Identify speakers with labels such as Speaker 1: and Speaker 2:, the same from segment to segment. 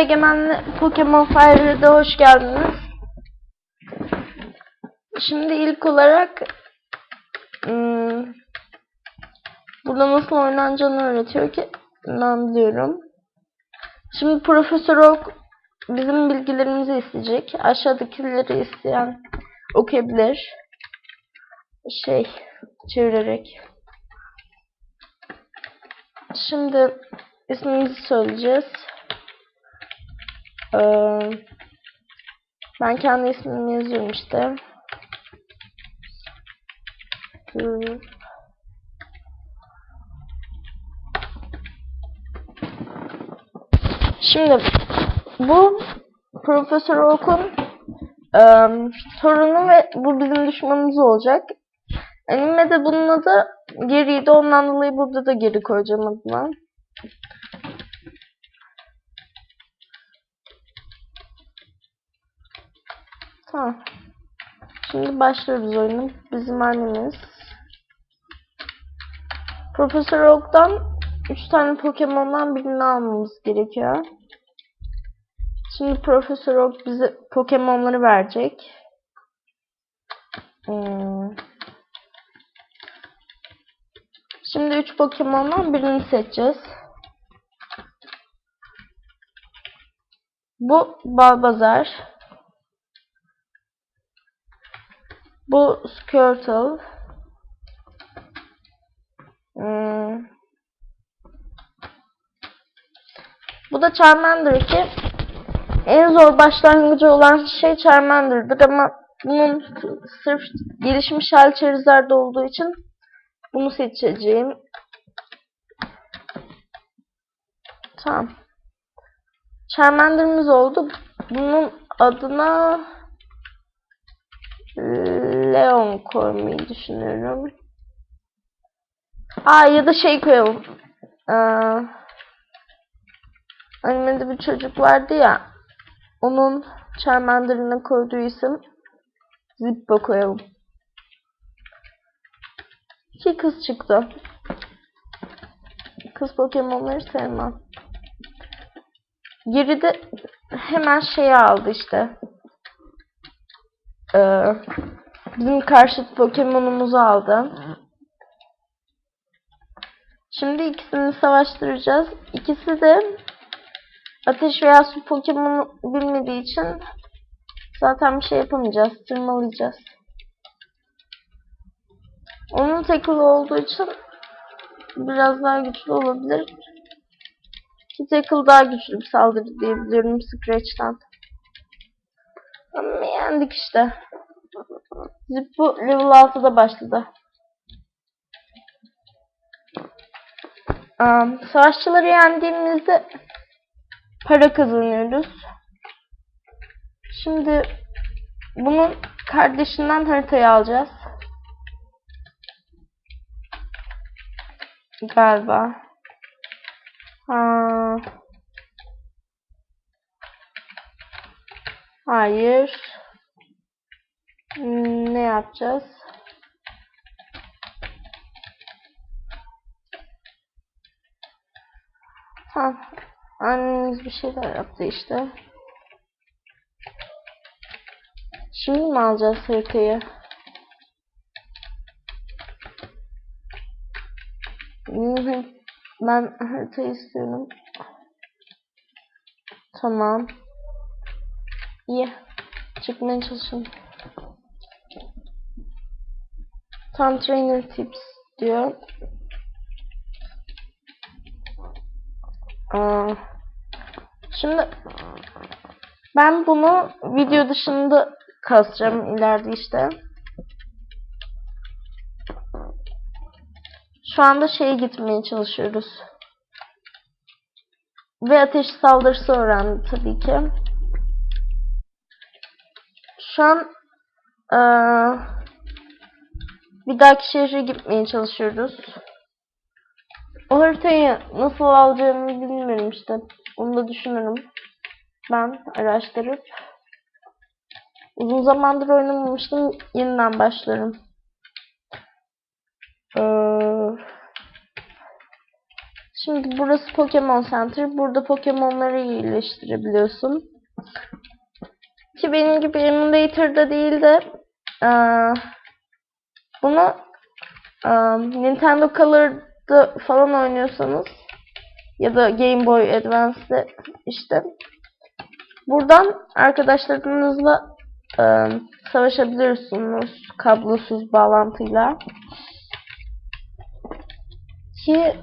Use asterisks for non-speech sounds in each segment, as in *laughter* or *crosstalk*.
Speaker 1: Egemen'le Pokemon Fire'de hoş geldiniz. Şimdi ilk olarak hmm, burada nasıl oynanacağını öğretiyor ki ben biliyorum. Şimdi Profesör Oak bizim bilgilerimizi isteyecek. Aşağıdakileri isteyen okuyabilir. Şey çevirerek. Şimdi ismimizi söyleyeceğiz. Ee, ben kendi ismimi yazıyorum işte. Şimdi bu Profesör Oak'un eee, torunu ve bu bizim düşmanımız olacak. Anime'de bunun adı geriydi. Ondan dolayı burada da geri koyacağım adına. Tamam. Şimdi başlıyoruz oyunu. Bizim annemiz. Profesör Oak'tan 3 tane Pokemon'dan birini almamız gerekiyor. Şimdi Profesör Oak bize Pokemon'ları verecek. Hmm. Şimdi 3 Pokemon'dan birini seçeceğiz. Bu Balbazar. Bu Squirtle. Hmm. Bu da Charmander ki en zor başlangıcı olan şey Charmander'dır ama bunun sırf gelişmiş hal Charizard olduğu için bunu seçeceğim. Tamam. Charmander'ımız oldu. Bunun adına Leon koymayı düşünüyorum. Aa ya da şey koyalım. Ee, animede bir çocuk vardı ya. Onun Charmander'ına koyduğu isim Zippo koyalım. İki kız çıktı. Kız Pokemon'ları sevmem. Geride hemen şeyi aldı işte. Ee, bizim karşıt Pokemon'umuzu aldı. Şimdi ikisini savaştıracağız. İkisi de ateş veya su Pokemon'u bilmediği için zaten bir şey yapamayacağız. Tırmalayacağız. Onun tackle olduğu için biraz daha güçlü olabilir. Ki tackle daha güçlü bir saldırı diyebiliyorum Scratch'tan. Ama yendik işte. Zippo level 6'da başladı. Um, savaşçıları yendiğimizde para kazanıyoruz. Şimdi bunun kardeşinden haritayı alacağız. Galiba. Ha. Hayır. Yapacağız? Tamam. Annemiz bir şeyler yaptı işte. Şimdi mi alacağız haritayı? Ben haritayı istiyorum. Tamam. İyi. Çıkmaya çalışın. Tam trainer tips diyor. Şimdi ben bunu video dışında kasacağım ileride işte. Şu anda şeye gitmeye çalışıyoruz. Ve ateş saldırısı öğrendi tabii ki. Şu an eee, bir dahaki şehre gitmeye çalışıyoruz. O haritayı nasıl alacağımı bilmiyorum işte. Onu da düşünürüm. Ben araştırıp. Uzun zamandır oynamamıştım. Yeniden başlarım. Ee, Şimdi burası Pokemon Center. Burada Pokemon'ları iyileştirebiliyorsun. Ki benim gibi emulator'da değil de eee, bunu eee, Nintendo Color'da falan oynuyorsanız ya da Game Boy Advance'de işte buradan arkadaşlarınızla eee, savaşabilirsiniz kablosuz bağlantıyla. Ki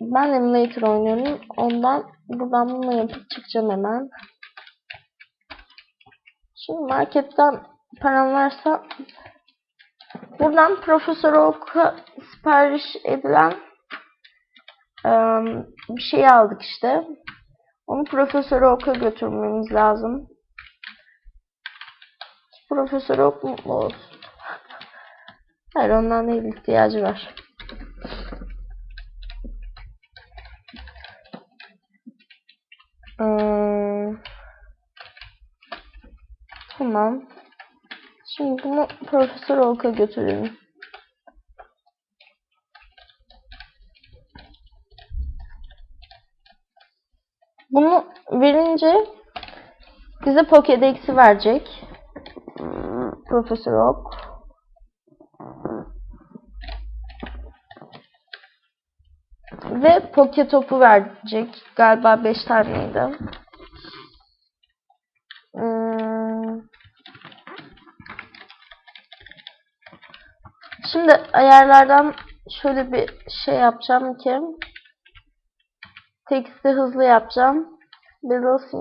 Speaker 1: ben emulator oynuyorum. Ondan buradan bunu yapıp çıkacağım hemen. Şimdi marketten param varsa buradan Profesör Oak'a sipariş edilen bir şey aldık işte. Onu Profesör Oak'a götürmemiz lazım. Profesör Oak mutlu olsun. *laughs* Hayır ondan değil ihtiyacı var. Ee, tamam. Şimdi bunu Profesör Oak'a götürelim. Bunu verince bize Pokédex'i verecek. Hmm, Profesör Oak. Ve Poke topu verecek. Galiba 5 taneydi. Şimdi ayarlardan şöyle bir şey yapacağım ki teksti hızlı yapacağım. Velocity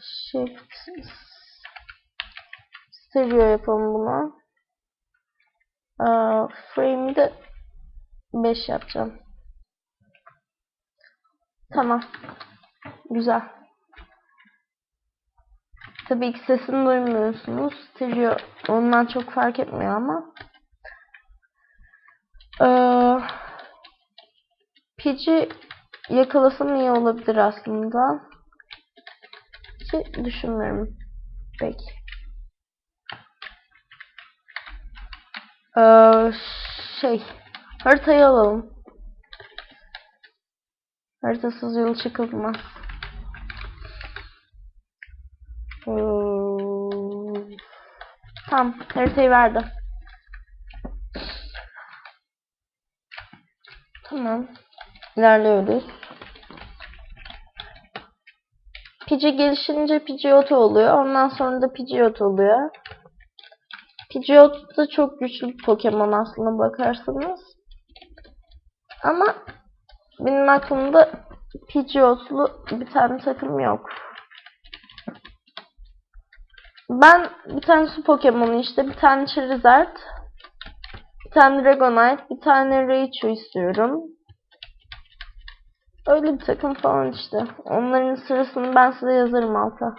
Speaker 1: Shift Stereo yapalım buna. Aa, frame'i de 5 yapacağım. Tamam. Güzel. Tabii ki sesini duymuyorsunuz. Stereo ondan çok fark etmiyor ama. Ee, Pidgey yakalasam iyi olabilir aslında. Ki düşünmüyorum. Peki. Ee, şey haritayı alalım. Haritasız yol çıkılmaz. Ee, tamam haritayı verdi. Tamam. İlerliyoruz. Pidgey gelişince Pidgeotto oluyor. Ondan sonra da Pidgeot oluyor. Pidgeot da çok güçlü bir Pokemon aslında bakarsanız. Ama benim aklımda Pidgeot'lu bir tane takım yok. Ben bir tane su Pokemon'u işte bir tane Charizard, bir tane Dragonite, bir tane Raichu istiyorum. Öyle bir takım falan işte. Onların sırasını ben size yazarım alta.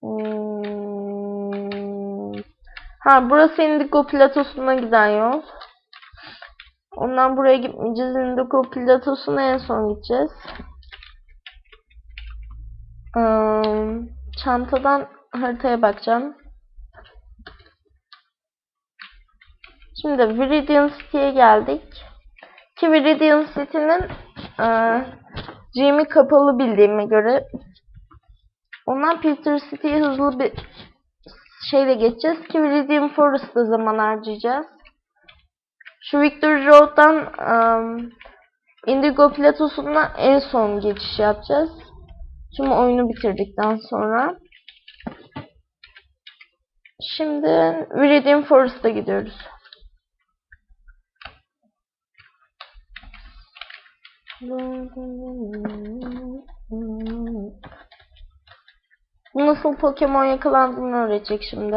Speaker 1: Hmm. Ha burası Indigo Platosu'na giden yol. Ondan buraya gitmeyeceğiz. Indigo Platosu'na en son gideceğiz. Hmm. Çantadan haritaya bakacağım. Şimdi Viridian City'ye geldik. Ki Viridian City'nin e, kapalı bildiğime göre ondan Peter City'ye hızlı bir şeyle geçeceğiz ki Viridian Forest'ta zaman harcayacağız. Şu Victory Road'dan um, Indigo Platosu'na en son geçiş yapacağız. Şimdi oyunu bitirdikten sonra. Şimdi Viridian Forest'a gidiyoruz. Bu nasıl Pokemon yakalandığını öğretecek şimdi.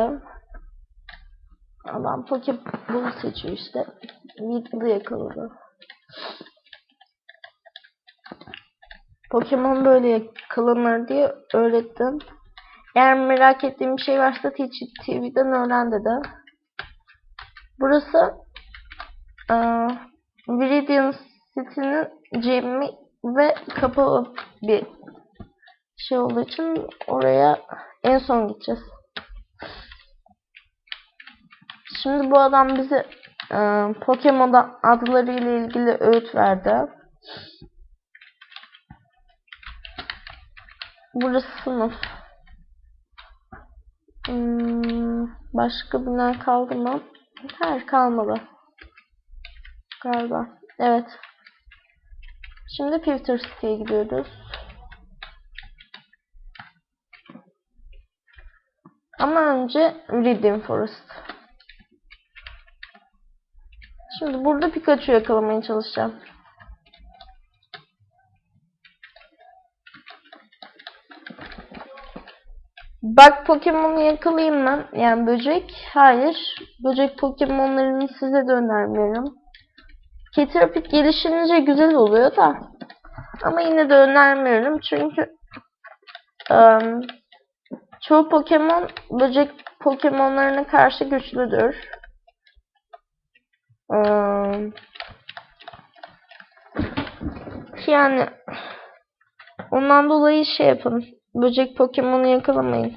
Speaker 1: Adam Pokeball seçiyor işte. Weedle'ı yakaladı. Pokemon böyle yakalanır diye öğrettim. Eğer merak ettiğim bir şey varsa TV'den öğren dedi. Burası eee Viridian City'nin gemi ve kapalı bir şey olduğu için oraya en son gideceğiz. Şimdi bu adam bizi Ee, Pokemon adları ile ilgili öğüt verdi. Burası sınıf. Hmm, başka bina kaldı mı? Hayır kalmadı. Galiba. Evet. Şimdi Filter City'ye gidiyoruz. Ama önce Redeem Forest. Şimdi burada Pikachu yakalamaya çalışacağım. Bak Pokemon'u yakalayayım ben. Yani böcek. Hayır. Böcek Pokemon'larını size de önermiyorum. Caterpie gelişince güzel oluyor da. Ama yine de önermiyorum. Çünkü ım, çoğu Pokemon böcek Pokemon'larına karşı güçlüdür. Im, yani ondan dolayı şey yapın. Böcek Pokemon'u yakalamayın.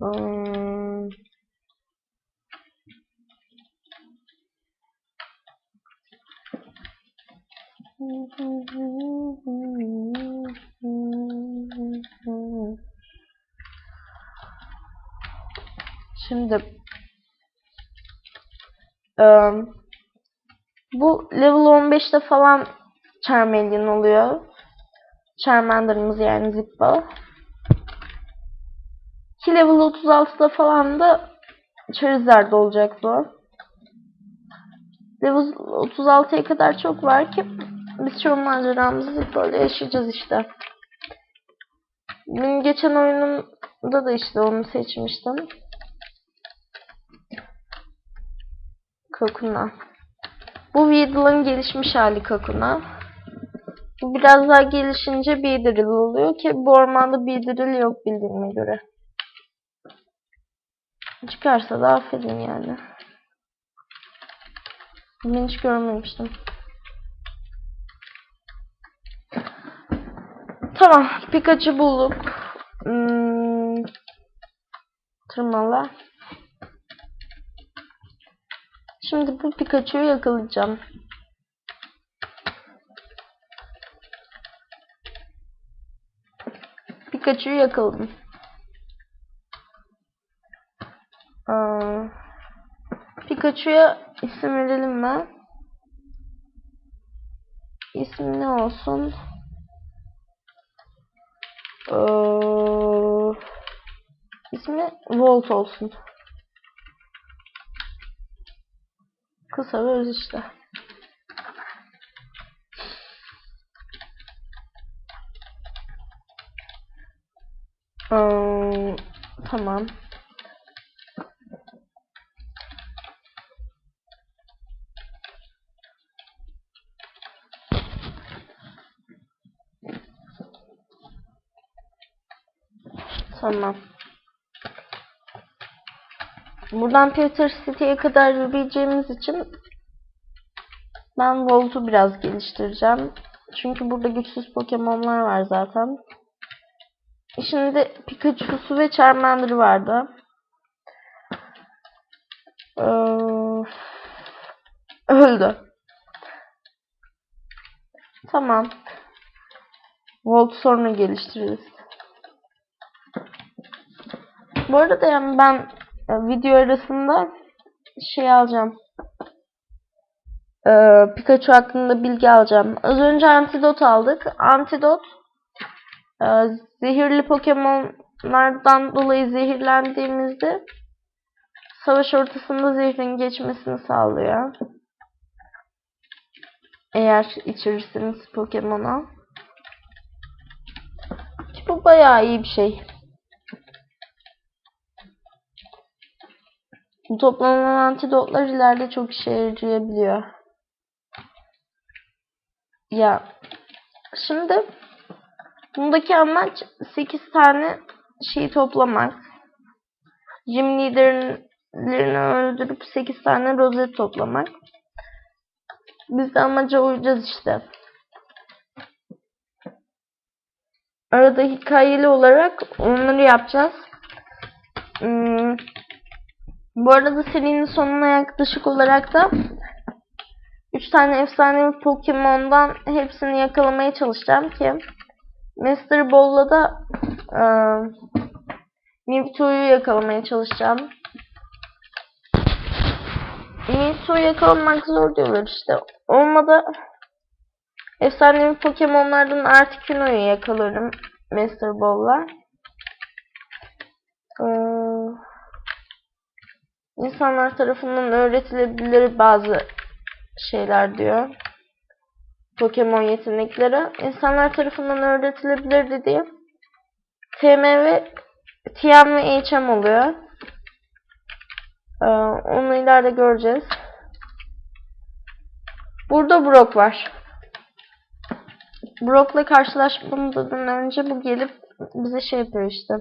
Speaker 1: Hmm. Şimdi eee, bu level 15'te falan Charmeleon oluyor. Charmander'ımız yani Zippo. Ki level 36'da falan da Charizard olacak bu. Level 36'ya kadar çok var ki biz çoğu maceramızı ile yaşayacağız işte. Benim geçen oyunumda da işte onu seçmiştim. Kakuna. Bu Weedle'ın gelişmiş hali Kakuna. Biraz daha gelişince Beedrill oluyor ki bu ormanda Beedrill yok bildiğime göre. Çıkarsa da affedin yani. Ben hiç görmemiştim. Tamam. Pikachu bulduk. Hmm, tırmala. Şimdi bu Pikachu'yu yakalayacağım. Pikachu'yu yakaladım. Aa, Pikachu'ya isim verelim mi? İsmi ne olsun? Ee, ismi Volt olsun. Kısa ve öz işte. Ee, tamam. Tamam. Buradan Peter City'ye kadar yürüyeceğimiz için ben Volt'u biraz geliştireceğim. Çünkü burada güçsüz Pokemon'lar var zaten. Şimdi Pikachu'su ve Charmander'ı vardı. Ee, öldü. Tamam. Volt sonra geliştiririz. Bu arada yani ben e, video arasında şey alacağım. Ee, Pikachu hakkında bilgi alacağım. Az önce antidot aldık. Antidot e, zehirli Pokemon'lardan dolayı zehirlendiğimizde savaş ortasında zehrin geçmesini sağlıyor. Eğer içirirseniz Pokemon'a. Bu bayağı iyi bir şey. Toplanan antidotlar ileride çok işe yarayabiliyor. Ya şimdi bundaki amaç 8 tane şeyi toplamak. Gym liderlerini öldürüp 8 tane rozet toplamak. Biz de amaca uyacağız işte. Arada hikayeli olarak onları yapacağız. Hmm, bu arada serinin sonuna yaklaşık olarak da 3 tane efsanevi Pokemon'dan hepsini yakalamaya çalışacağım ki Master Ball'la da eee Mewtwo'yu yakalamaya çalışacağım. Mewtwo'yu yakalamak zor diyorlar işte. Olmadı efsanevi Pokemon'lardan Articuno'yu yakalarım Master Ball'la. Eee insanlar tarafından öğretilebilir bazı şeyler diyor. Pokemon yetenekleri. İnsanlar tarafından öğretilebilir dediğim TM ve TM ve HM oluyor. Ee, onu ileride göreceğiz. Burada Brock var. Brock'la karşılaşmamızdan önce bu gelip bize şey yapıyor işte.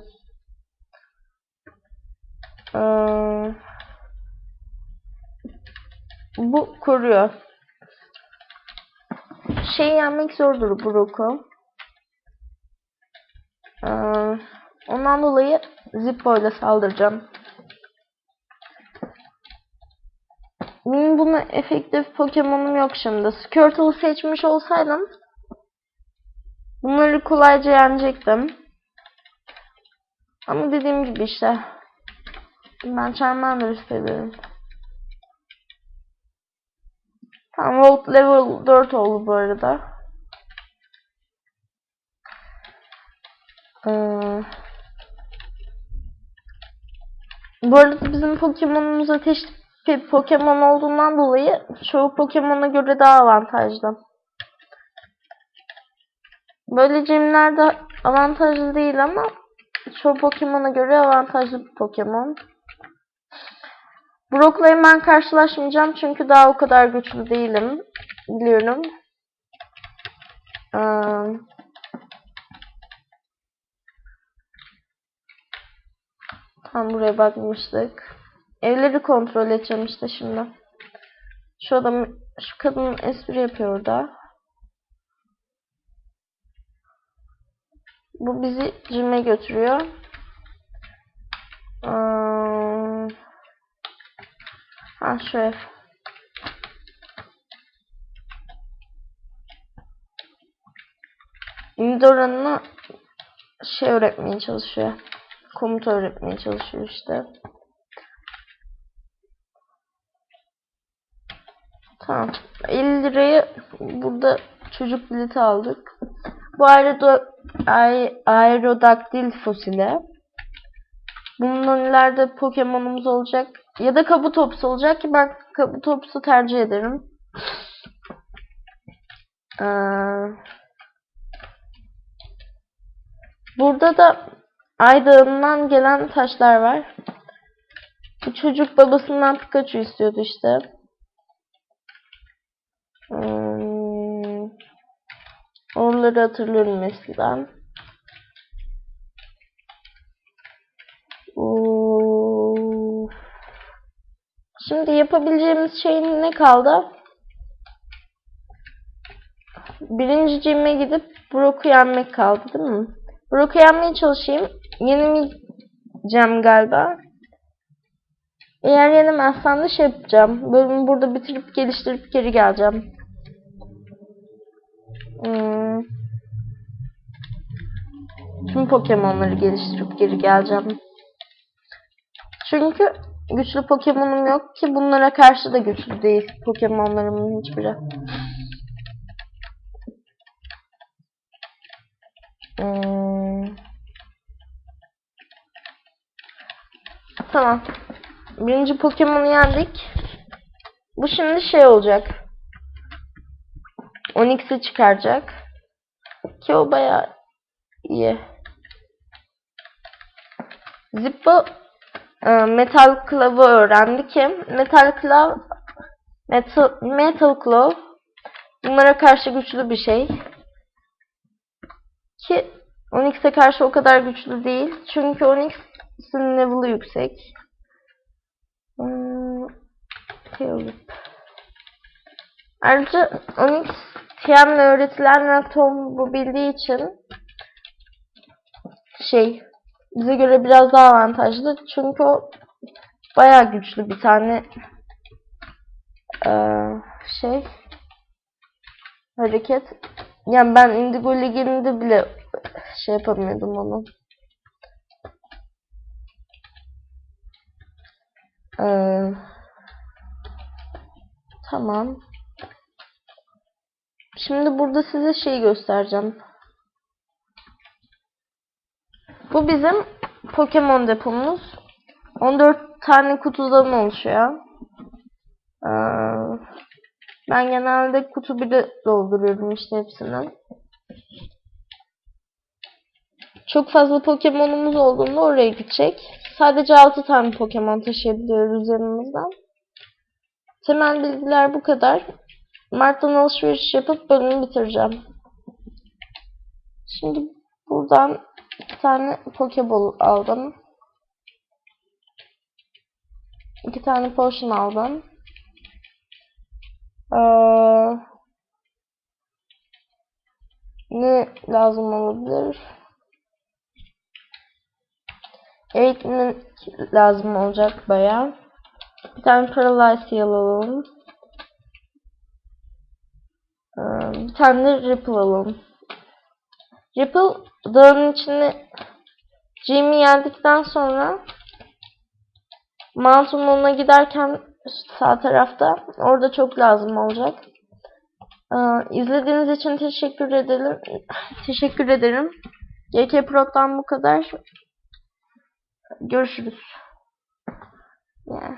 Speaker 1: Ee, bu koruyor. Şey yenmek zordur Brock'u. Ee, ondan dolayı Zippo ile saldıracağım. Benim buna efektif Pokemon'um yok şimdi. Squirtle'ı seçmiş olsaydım bunları kolayca yenecektim. Ama dediğim gibi işte ben Charmander istedim. Tamam Volt level 4 oldu bu arada. Ee, bu arada bizim Pokemon'umuz ateş tipi Pokemon olduğundan dolayı çoğu Pokemon'a göre daha avantajlı. Böyle cimler de avantajlı değil ama çoğu Pokemon'a göre avantajlı bir Pokemon. Brock'la hemen karşılaşmayacağım çünkü daha o kadar güçlü değilim. Biliyorum. Ee, tam buraya bakmıştık. Evleri kontrol edeceğim işte şimdi. Şu adam, şu kadın espri yapıyor orada. Bu bizi cime götürüyor. Ee, Ha şu ev. Ümit oranına şey öğretmeye çalışıyor. Komuta öğretmeye çalışıyor işte. Tamam. 50 lirayı burada çocuk bileti aldık. Bu aerodo aer aerodaktil fosili. Bundan ileride Pokemon'umuz olacak. Ya da Kabutops olacak ki ben Kabutops'u tercih ederim. Ee, burada da Ay Dağı'ndan gelen taşlar var. Bu çocuk babasından Pikachu istiyordu işte. Hmm, oraları hatırlıyorum eskiden. Şimdi yapabileceğimiz şey ne kaldı? Birinci cime gidip Brock'u yenmek kaldı değil mi? Brock'u yenmeye çalışayım. Yenemeyeceğim galiba. Eğer yenemezsem de şey yapacağım. Bölümü burada bitirip geliştirip geri geleceğim. Hmm. Tüm Pokemon'ları geliştirip geri geleceğim. Çünkü güçlü Pokemon'um yok ki bunlara karşı da güçlü değil Pokemon'larımın hiçbiri. Hmm. Tamam. Birinci Pokemon'u yendik. Bu şimdi şey olacak. Onix'i çıkaracak. Ki o bayağı iyi. Zippo Metal Claw'ı öğrendi ki Metal Claw Metal, Metal Claw bunlara karşı güçlü bir şey. Ki Onyx'e karşı o kadar güçlü değil. Çünkü Onyx'in level'ı yüksek. Hmm, Teolip. Ayrıca Onyx TM'le öğretilen ve Tom bu bildiği için şey bize göre biraz daha avantajlı. Çünkü o bayağı güçlü bir tane eee, şey hareket. Yani ben Indigo Ligi'nde bile şey yapamıyordum onu. Eee, tamam. Şimdi burada size şey göstereceğim. Bu bizim Pokemon depomuz. 14 tane kutudan oluşuyor. Ee, ben genelde kutu bile dolduruyorum işte hepsinden. Çok fazla Pokemon'umuz olduğunda oraya gidecek. Sadece 6 tane Pokemon taşıyabiliyoruz yanımızdan. Temel bilgiler bu kadar. Mart'tan alışveriş yapıp bölümü bitireceğim. Şimdi buradan bir tane Pokeball aldım. İki tane potion aldım. Ee, ne lazım olabilir? Eğitimin lazım olacak bayağı. Bir tane Paralyze alalım. Ee, bir tane de Ripple alalım. Ripple dağın içine Jimmy yendikten sonra Mountain Moon'a giderken sağ tarafta orada çok lazım olacak. Ee, izlediğiniz için teşekkür ederim. *laughs* teşekkür ederim. GK Pro'dan bu kadar. Görüşürüz. Yeah.